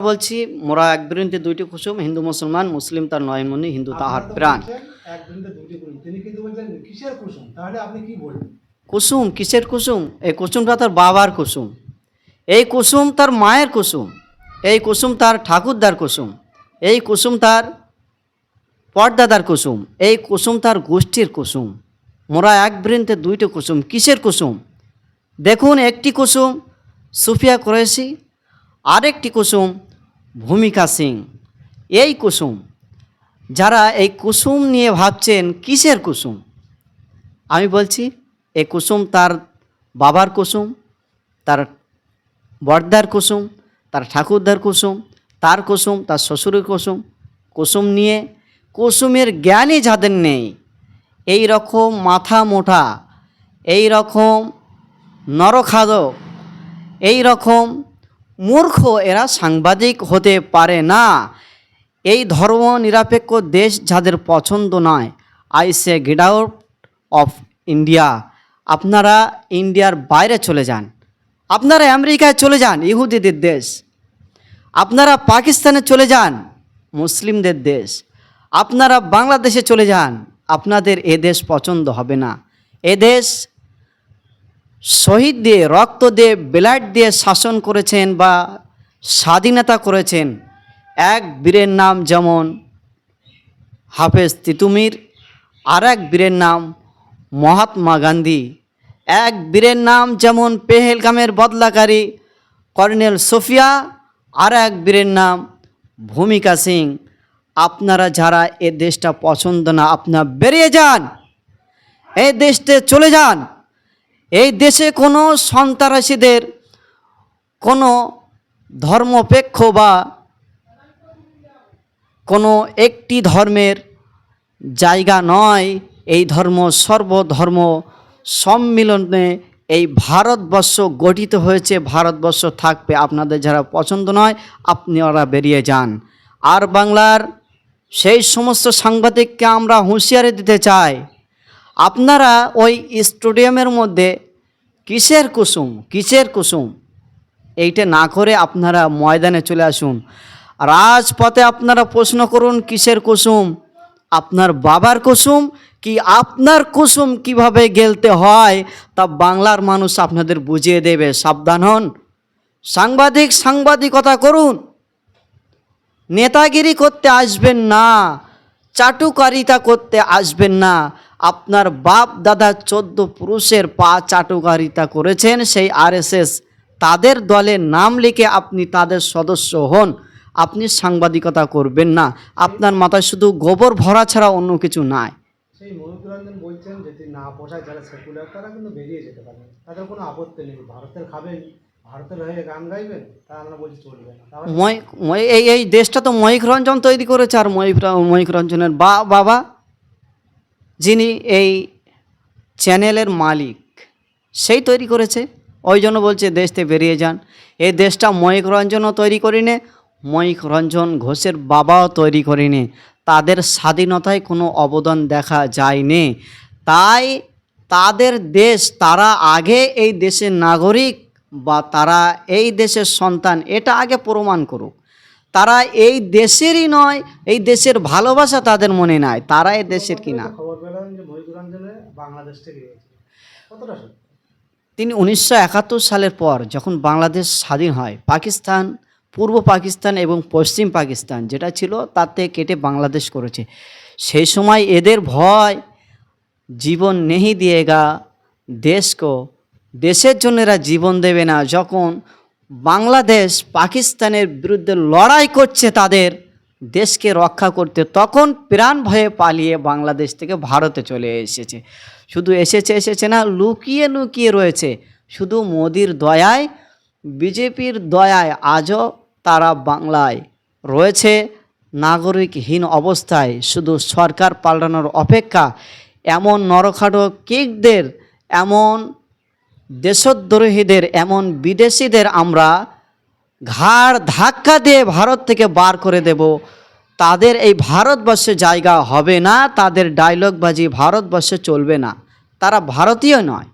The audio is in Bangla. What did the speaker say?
বলছি মোরা এক বিরুদ্ধে দুইটি কুসুম হিন্দু মুসলমান মুসলিম তার নয়নমণি হিন্দু তাহার প্রাণ। কুসুম কিসের কুসুম? এই কুসুমটা তার বাবার কুসুম। এই কুসুম তার মায়ের কুসুম। এই কুসুম তার ঠাকুরদার কুসুম। এই কুসুম তার পর্দাদার কুসুম। এই কুসুম তার গোষ্ঠীর কুসুম। মোরা এক বৃন্তে দুইটি কুসুম। কিসের কুসুম? দেখুন একটি কুসুম সুফিয়া কুরেশি আরেকটি কুসুম ভূমিকা সিং। এই কুসুম, যারা এই কুসুম নিয়ে ভাবছেন, কিসের কুসুম? আমি বলছি, এই কুসুম তার বাবার কুসুম, তার বর্দার কুসুম, তার ঠাকুরদার কুসুম, তার কুসুম, তার শ্বশুরের কুসুম কুসুম নিয়ে কুসুমের জ্ঞানই যাদের নেই, এই রকম মাথা মোটা, এই রকম নরখাদক, এই রকম মূর্খ, এরা সাংবাদিক হতে পারে না। এই ধর্ম নিরপেক্ষ দেশ যাদের পছন্দ নয় I say get out of India. আপনারা ইন্ডিয়ার বাইরে চলে যান। আপনারা আমেরিকায় চলে যান, ইহুদিদের দেশ। আপনারা পাকিস্তানে চলে যান, মুসলিমদের দেশ। আপনারা বাংলাদেশে চলে যান, আপনাদের এ দেশ পছন্দ হবে না। এ দেশ শহীদ দিয়ে, রক্ত দিয়ে ব্লাড দিয়ে শাসন করেছেন বা স্বাধীনতা করেছেন, এক বীরের নাম যেমন হাফেজ তিতুমির আর এক বীরের নাম মহাত্মা গান্ধী, এক বীরের নাম যেমন পেহেলগামের বদলাকারী কর্নেল সোফিয়া আর এক বীরের নাম ভূমিকা সিং। আপনারা যারা এ দেশটা পছন্দ না, আপনারা বেরিয়ে যান এই দেশতে চলে যান। এই দেশে কোনো সন্ত্রাসীদের কোনো ধর্মপেক্ষ বা কোনো একটি ধর্মের জায়গা নয়। এই ধর্ম সর্বধর্ম সম্মিলনে এই ভারতবর্ষ গঠিত হয়েছে। ভারতবর্ষ থাকবে আপনাদের যারা পছন্দ নয় আপনি ওরা বেরিয়ে যান। আর বাংলার সেই সমস্ত সাংবাদিককে আমরা হুঁশিয়ারি দিতে চাই। আপনারা ওই স্টেডিয়ামের মধ্যে কিসের কুসুম কিসের কুসুম? এইটা না করে আপনারা ময়দানে চলে আসুন। রাজপথে আপনারা প্রশ্ন করুন, কিসের কুসুম? আপনার বাবার কুসুম কি আপনার কুসুম কীভাবে গেলতে হয়? তা বাংলার মানুষ আপনাদের বুঝিয়ে দেবে, সাবধান হন। সাংবাদিক সাংবাদিকতা করুন। নেতাগিরি করতে আসবেন না, চাটুকারিতা করতে আসবেন না। আপনার বাপ দাদা চোদ্দ পুরুষের পা চাটুকারিতা করেছেন সেই আরএসএস তাদের দলে নাম লিখে আপনি তাদের সদস্য হন। আপনি সাংবাদিকতা করবেন না। আপনার মাথায় শুধু গোবর ভরা ছাড়া অন্য কিছু নাই। সেই মহিত বলছেন যদি না পোষায় যারা সেকুলার তারা কিন্তু বেরিয়ে যেতে পারেন তাদের কোনো আপত্তি নেই। ভারতের খাবেন ভারতের হয়ে গান গাইবেন তা আমরা বলছি চলবে না। তাহলে মই মই- এই এই দেশটা তো ময়িক রঞ্জন তৈরি করেছে আর ময়িক র- রঞ্জনের বা বাবা যিনি এই চ্যানেলের মালিক, সেই তৈরি করেছে। ওই জন্য বলছে, দেশ থেকে বেরিয়ে যান। এই দেশটা ময়িক রঞ্জনও তৈরি করিনি, ময়িক রঞ্জন ঘোষের বাবাও তৈরি করিনি। তাদের স্বাধীনতায় কোনো অবদান দেখা যায়নি। তাই তাদের দেশ, তারা আগে এই দেশের নাগরিক বা তারা এই দেশের সন্তান, এটা আগে প্রমাণ করুক। তারা এই দেশেরই নয়, এই দেশের ভালোবাসা তাদের মনে নাই। তারা এই দেশের কি বাংলাদেশ থেকে তিনি উনিশশো একাত্তর সালের পর যখন বাংলাদেশ স্বাধীন হয়, পাকিস্তান, পূর্ব পাকিস্তান এবং পশ্চিম পাকিস্তান যেটা ছিল তাতে কেটে বাংলাদেশ করেছে। সেই সময় এদের ভয়, জীবন নেহি দিয়েগা দেশকো। দেশের জন্য এরা জীবন দেবে না। যখন বাংলাদেশ পাকিস্তানের বিরুদ্ধে লড়াই করছে তাদের দেশকে রক্ষা করতে তখন প্রাণ ভয়ে পালিয়ে বাংলাদেশ থেকে ভারতে চলে এসেছে। শুধু এসেছে এসেছে না, লুকিয়ে লুকিয়ে রয়েছে। শুধু মোদির দয়ায়, বিজেপির দয়ায় আজও তারা বাংলায় রয়েছে। নাগরিকহীন অবস্থায় শুধু সরকার পাল্টানোর অপেক্ষা, এমন নরখাটো কিকদের, এমন দেশদ্রোহীদের, এমন বিদেশিদের আমরা ঘাড় ধাক্কা দিয়ে ভারত থেকে বার করে দেব। তাদের এই ভারতবর্ষে জায়গা হবে না, তাদের ডায়লগবাজি ভারতবর্ষে চলবে না। তারা ভারতীয় নয়।